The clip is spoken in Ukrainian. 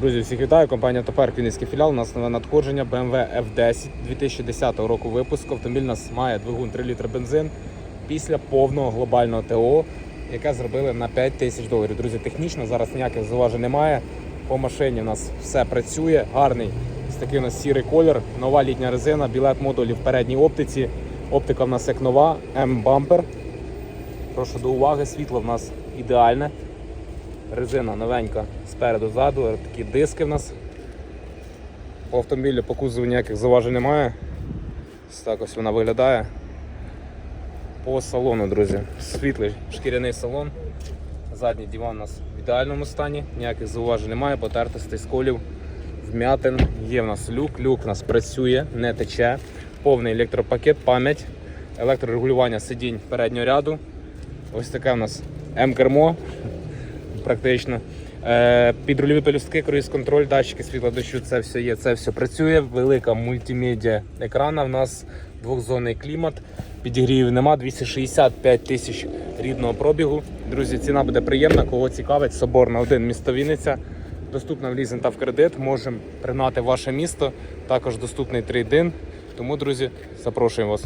Друзі, всіх вітаю. Компанія Топер Вінницький філіал. У нас нове надходження BMW F10 2010 року випуску. Автомобіль у нас має двигун 3 літри бензин після повного глобального ТО, яке зробили на 5 тисяч доларів. Друзі, технічно зараз ніяких зауважень немає. По машині у нас все працює. Гарний ось такий у нас сірий колір, нова літня резина, білет модулі в передній оптиці. Оптика в нас як нова, М-бампер. Прошу до уваги, світло в нас ідеальне. Резина новенька спереду ззаду, такі диски в нас. По автомобілю по кузову ніяких зауважень немає. Ось так ось вона виглядає. По салону, друзі, світлий шкіряний салон. Задній диван у нас в ідеальному стані, ніяких зауважень немає, потертостей, сколів, вмятин. Є в нас люк, люк у нас працює, не тече. Повний електропакет, пам'ять, електрорегулювання сидінь переднього ряду. Ось таке у нас М-кермо практично. Е, підрульові пелюстки, круїз-контроль, датчики світла дощу, це все є, це все працює. Велика мультимедіа екрана. В нас двохзонний клімат. Підігрівів нема, 265 тисяч рідного пробігу. Друзі, ціна буде приємна. Кого цікавить, соборна 1 місто Вінниця. Доступна в лізинг та в кредит. Можемо пригнати ваше місто. Також доступний трейдин. Тому, друзі, запрошуємо вас.